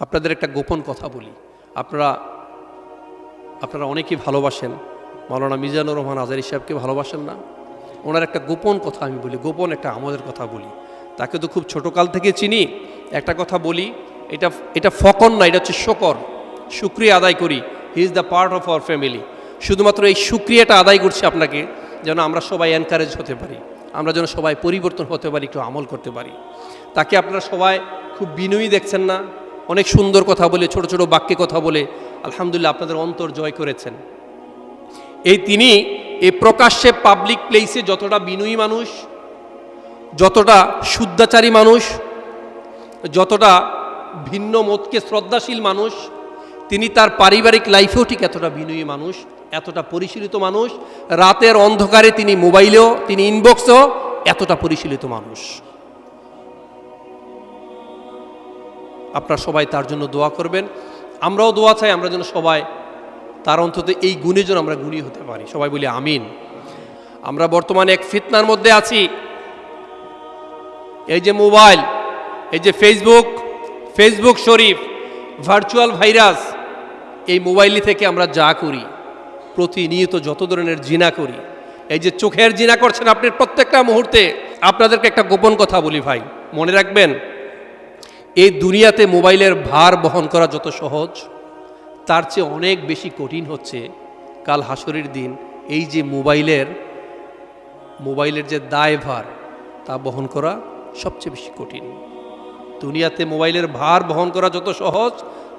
আপনাদের একটা গোপন কথা বলি। আপনারা আপনারা অনেকেই ভালোবাসেন। মাওলানা মিজানুর রহমান আজারি সাহেবকে ভালোবাসেন না। ওনার একটা গোপন কথা আমি বলি, গোপন একটা আমাদের কথা বলি। তাকে তো খুব ছোটকাল থেকে চিনি। একটা কথা বলি, এটা এটা ফকন না, এটা হচ্ছে শকর। শুক্রিয়া আদায় করি, he is the part of our family. শুধুমাত্র এই শুক্রিয়াটা আদায় করছি আপনাকে, যেন আমরা সবাই এনকারেজ হতে পারি। আমরা যেন সবাই পরিবর্তন হতে পারি, একটু আমল করতে পারি। তাকে আপনারা সবাই খুব বিনয়ী দেখছেন না। অনেক সুন্দর কথা বলে, ছোট ছোট বাক্যে কথা বলে, আলহামদুলিল্লাহ আপনাদের অন্তর জয় করেছেন। এই তিনি এই প্রকাশ্যে পাবলিক প্লেসে যতটা বিনয়ী মানুষ, যতটা শুদ্ধাচারী মানুষ, যতটা ভিন্ন মতকে শ্রদ্ধাশীল মানুষ, তিনি তার পারিবারিক লাইফেও ঠিক এতটা বিনয়ী মানুষ, এতটা পরিশীলিত মানুষ, রাতের অন্ধকারে তিনি মোবাইলেও তিনি ইনবক্সেও এতটা পরিশীলিত মানুষ। আপনারা সবাই তার জন্য দোয়া করবেন। আমরাও দোয়া চাই, আমরা যেন সবাই তার অন্তত এই গুণে যেন আমরা গুণী হতে পারি। সবাই বলি আমিন। আমরা বর্তমানে এক ফিতনার মধ্যে আছি। এই যে মোবাইল, এই যে ফেসবুক ফেসবুক শরীফ, ভার্চুয়াল ভাইরাস, এই মোবাইল থেকে আমরা যা করি, প্রতিনিয়ত যত ধরনের জিনা করি। এই যে চোখের জিনা করছেন আপনি প্রত্যেকটা মুহূর্তে, আপনাদেরকে একটা গোপন কথা বলি ভাই, মনে রাখবেন? এই দুনিয়াতে মোবাইলের ভার বহন করা যত সহজ, তার চেয়ে অনেক বেশি কঠিন হচ্ছে কাল হাসরের দিন এই যে মোবাইলের মোবাইলের যে দায়ভার, তা বহন করা সবচেয়ে বেশি কঠিন। দুনিয়াতে মোবাইলের ভার বহন করা যত সহজ,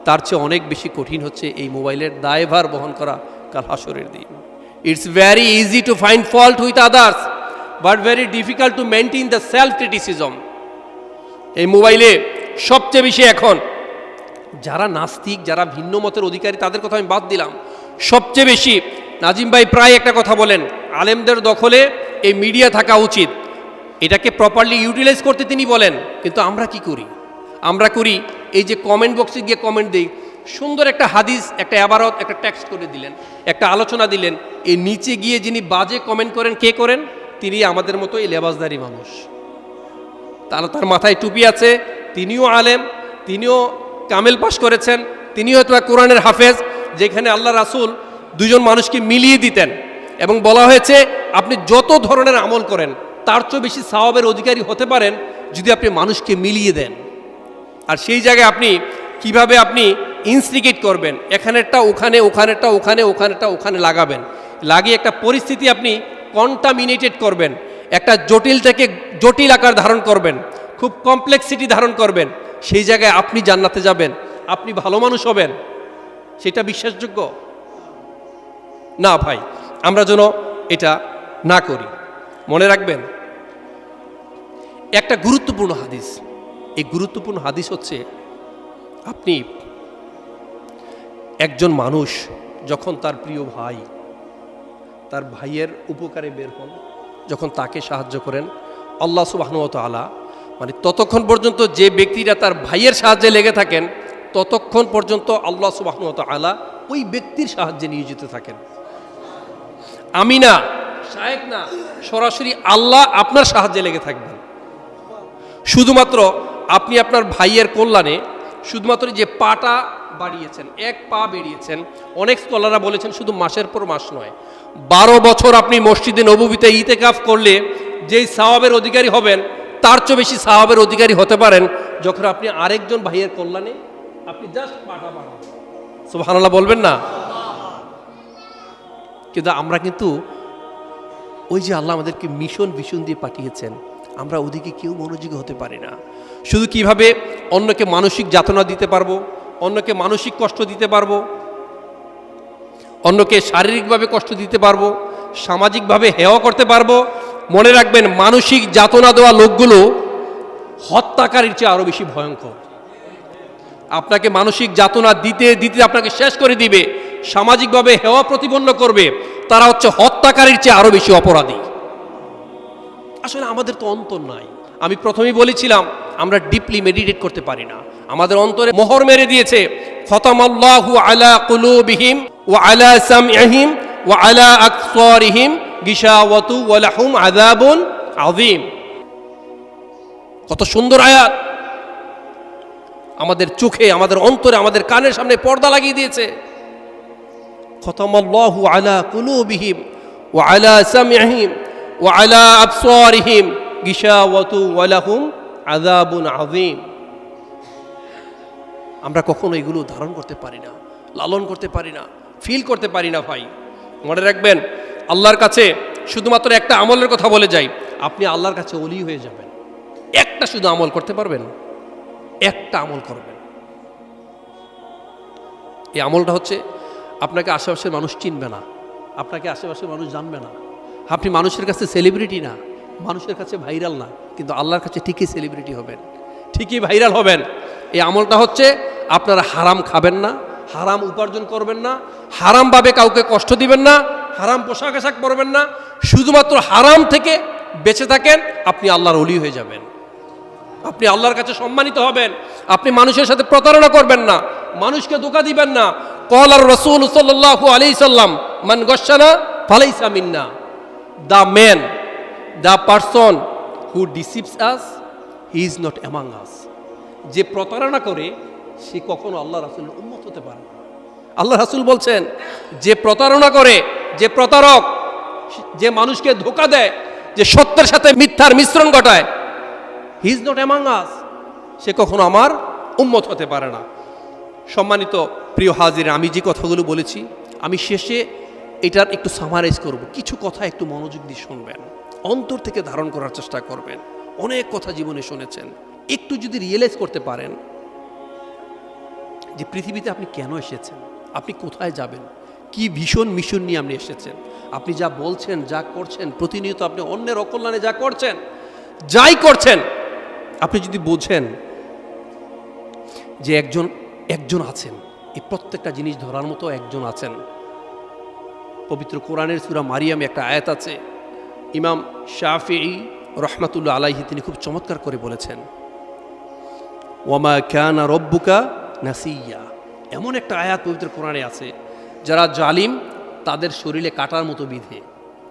তার চেয়ে অনেক বেশি কঠিন হচ্ছে এই মোবাইলের দায়ভার বহন করা কাল হাসরের দিন। It's very easy to find fault with others but very difficult to maintain the self criticism এই মোবাইলে সবচেয়ে বেশি এখন। যারা নাস্তিক, যারা ভিন্ন মতের অধিকারী, তাদের কথা আমি বাদ দিলাম। সবচেয়ে বেশি, নাজিম ভাই প্রায় একটা কথা বলেন, আলেমদের দখলে এই মিডিয়া থাকা উচিত। এটাকে প্রপারলি ইউটিলাইজ করতে তিনি বলেন, কিন্তু আমরা কি করি? আমরা করি, এই যে কমেন্ট বক্সে গিয়ে কমেন্ট দিই। সুন্দর একটা হাদিস, একটা অ্যাবারত একটা ট্যাক্স করে দিলেন, একটা আলোচনা দিলেন। এই নিচে গিয়ে যিনি বাজে কমেন্ট করেন, কে করেন? তিনি আমাদের মতো এই লেবাসদারি মানুষ। তাহলে তার মাথায় টুপি আছে তিনিও আলেম, তিনিও কামেল পাশ করেছেন তিনি হয়তো কোরআনের হাফেজ, যেখানে আল্লাহ রাসুল দুজন মানুষকে মিলিয়ে দিতেন এবং বলা হয়েছে, আপনি যত ধরনের আমল করেন, তার চেয়ে বেশি সাওয়াবের অধিকারী হতে পারেন যদি আপনি মানুষকে মিলিয়ে দেন। আর সেই জায়গায় আপনি কীভাবে আপনি ইনস্টিগেট করবেন? এখানেরটা, ওখানে, ওখানেরটা ওখানে ওখানেরটা, ওখানে লাগাবেন। লাগিয়ে একটা পরিস্থিতি আপনি কন্টামিনেটেড করবেন। একটা জটিল থেকে জটিল আকার ধারণ করবেন। খুব কমপ্লেক্সিটি ধারণ করবেন। সেই জায়গায় আপনি জান্নাতে যাবেন। আপনি ভালো মানুষ হবেন। সেটা বিশ্বাসযোগ্য? না ভাই, আমরা যেন এটা না করি। মনে রাখবেন, একটা গুরুত্বপূর্ণ হাদিস। এই গুরুত্বপূর্ণ হাদিস হচ্ছে, আপনি একজন মানুষ যখন তার প্রিয় ভাই, তার ভাইয়ের উপকারে বের হন, যখন তাকে সাহায্য করেন, আল্লাহ সুবাহনত আলা মানে ততক্ষণ পর্যন্ত যে ব্যক্তিরা তার ভাইয়ের সাহায্যে লেগে থাকেন, ততক্ষণ পর্যন্ত আল্লাহ সুবাহনত আলা ওই ব্যক্তির সাহায্যে নিয়োজিত থাকেন। আমি না শায়েক না, সরাসরি আল্লাহ আপনার সাহায্যে লেগে থাকবেন। শুধুমাত্র আপনি আপনার ভাইয়ের কল্যাণে, শুধুমাত্র যে পাটা বাড়িয়েছেন, এক পা বেরিয়েছেন অনেক স্কলাররা বলেছেন শুধু মাসের পর মাস নয়। বারো বছর আপনি মসজিদে নবীতে ইতেকাফ করলে যেই সাহাবের অধিকারী হবেন তার চেয়ে বেশি সাহাবের অধিকারী হতে পারেন যখন আপনি আরেকজন ভাইয়ের কল্যাণে আপনি জাস্ট পাটা বাড়ান সুবহানাল্লাহ বলবেন না? কিন্তু আমরা কিন্তু ওই যে আল্লাহ আমাদেরকে মিশন ভীষণ দিয়ে পাঠিয়েছেন, আমরা ওদিকে কেউ মনোযোগী হতে পারি না। শুধু কীভাবে অন্যকে মানসিক যাতনা দিতে পারব, অন্যকে মানসিক কষ্ট দিতে পারব, অন্যকে শারীরিকভাবে কষ্ট দিতে পারব, সামাজিকভাবে হেওয়া করতে পারব মনে রাখবেন, মানসিক যাতনা দেওয়া লোকগুলো হত্যাকারীর চেয়ে আরও বেশি ভয়ঙ্কর। আপনাকে মানসিক যাতনা দিতে দিতে আপনাকে শেষ করে দিবে, সামাজিকভাবে হেওয়া প্রতিপন্ন করবে, তারা হচ্ছে হত্যাকারীর চেয়ে আরও বেশি অপরাধী। আসলে আমাদের তো অন্তর নাই। আমি প্রথমেই বলেছিলাম, আমরা ডিপলি মেডিটেট করতে পারি না। আমাদের অন্তরে মোহর মেরে দিয়েছে খতামাল্লাহু আলা কুলুবিহিম ওয়া আলা সামইহিম ওয়া আলা আকসারিহিম গিশাওয়াতু ওয়া লাহুম আযাবুন আযীম। কত সুন্দর আয়াত। আমাদের চোখে, আমাদের অন্তরে, আমাদের কানের সামনে পর্দা লাগিয়ে দিয়েছে। আলা কুলুবিহিম আলা আলা আবসারিহিম। গিশাওয়াতু ওয়া লাহুম আযাবুন আযীম। আমরা কখনো এগুলো ধারণ করতে পারি না, লালন করতে পারি না ফিল করতে পারি না ভাই। মনে রাখবেন আল্লাহর কাছে শুধুমাত্র একটা আমলের কথা বলে যাই, আপনি আল্লাহর কাছে অলি হয়ে যাবেন। একটা শুধু আমল করতে পারবেন? একটা আমল করবেন। এই আমলটা হচ্ছে, আপনাকে আশেপাশের মানুষ চিনবে না, আপনাকে আশেপাশের মানুষ জানবে না। আপনি মানুষের কাছে সেলিব্রিটি না, মানুষের কাছে ভাইরাল না, কিন্তু আল্লাহর কাছে ঠিকই সেলিব্রিটি হবেন। ঠিকই ভাইরাল হবেন। এই আমলটা হচ্ছে, আপনারা হারাম খাবেন না, হারাম উপার্জন করবেন না, হারামভাবে কাউকে কষ্ট দিবেন না হারাম পোশাক আশাক পরবেন না। শুধুমাত্র হারাম থেকে বেঁচে থাকেন, আপনি আল্লাহর অলি হয়ে যাবেন। আপনি আল্লাহর কাছে সম্মানিত হবেন, আপনি মানুষের সাথে প্রতারণা করবেন না, মানুষকে ধোকা দিবেন না। কল আর রসুল সাল্লাহ আলি সাল্লাম, মান গসানা ফালাইসা মিন্না। The man the person who deceives us he is not among us যে প্রতারণা করে, সে কখনো আল্লাহ রাসুলের উন্মত হতে পারে না। আল্লাহ রাসুল বলছেন, যে প্রতারণা করে যে প্রতারক, যে মানুষকে ধোকা দেয়, যে সত্যের সাথে মিথ্যার মিশ্রণ ঘটায় he is not among us সে কখনো আমার উম্মত হতে পারে না। সম্মানিত প্রিয় হাজির, আমি যে কথাগুলো বলেছি, আমি শেষে এটার একটু সামারাইজ করব। কিছু কথা একটু মনোযোগ দিয়ে শুনবেন, অন্তর থেকে ধারণ করার চেষ্টা করবেন। অনেক কথা জীবনে শুনেছেন। একটু যদি রিয়েলাইজ করতে পারেন যে পৃথিবীতে আপনি কেন এসেছেন? আপনি কোথায় যাবেন? কি ভীষণ মিশন নিয়ে আপনি এসেছেন? আপনি যা বলছেন, যা করছেন, প্রতিনিয়ত আপনি অন্যের অকল্যাণে যা করছেন, যাই করছেন, আপনি যদি বোঝেন যে একজন একজন আছেন, এই প্রত্যেকটা জিনিস ধরার মতো একজন আছেন। পবিত্র কোরআনের সুরা মারিয়ামে একটা আয়াত আছে, ইমাম শাফি রহমাতুল্লাহ আলাইহি তিনি খুব চমৎকার করে বলেছেন ওয়ামা ক্যানা রব্বুকা নাসিয়া। এমন একটা আয়াত পবিত্র কোরআনে আছে যারা জালিম, তাদের শরীরে কাটার মতো বিধে।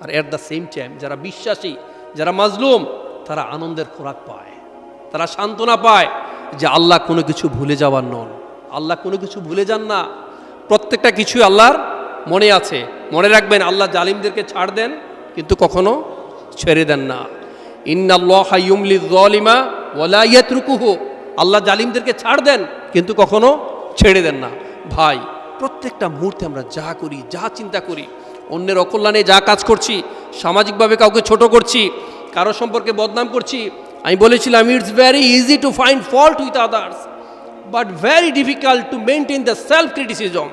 আর এট দ্য সেম টাইম যারা বিশ্বাসী, যারা মাজলুম, তারা আনন্দের খোরাক পায়। তারা সান্ত্বনা পায় যে আল্লাহ কোনো কিছু ভুলে যাওয়ার নন। আল্লাহ কোনো কিছু ভুলে যান না। প্রত্যেকটা কিছুই আল্লাহর মনে আছে। মনে রাখবেন, আল্লাহ জালিমদেরকে ছাড় দেন, কিন্তু কখনো ছেড়ে দেন না। ইন্নাল্লাহিমা ওয়ালাইয়াতরুকুহু আল্লাহ জালিমদেরকে ছাড় দেন, কিন্তু কখনো ছেড়ে দেন না। ভাই প্রত্যেকটা মুহূর্তে আমরা যা করি, যা চিন্তা করি, অন্যের অকল্যাণে যা কাজ করছি, সামাজিকভাবে কাউকে ছোট করছি, কারও সম্পর্কে বদনাম করছি, আমি বলেছিলাম it's very easy to find fault with others but very difficult to maintain the self criticism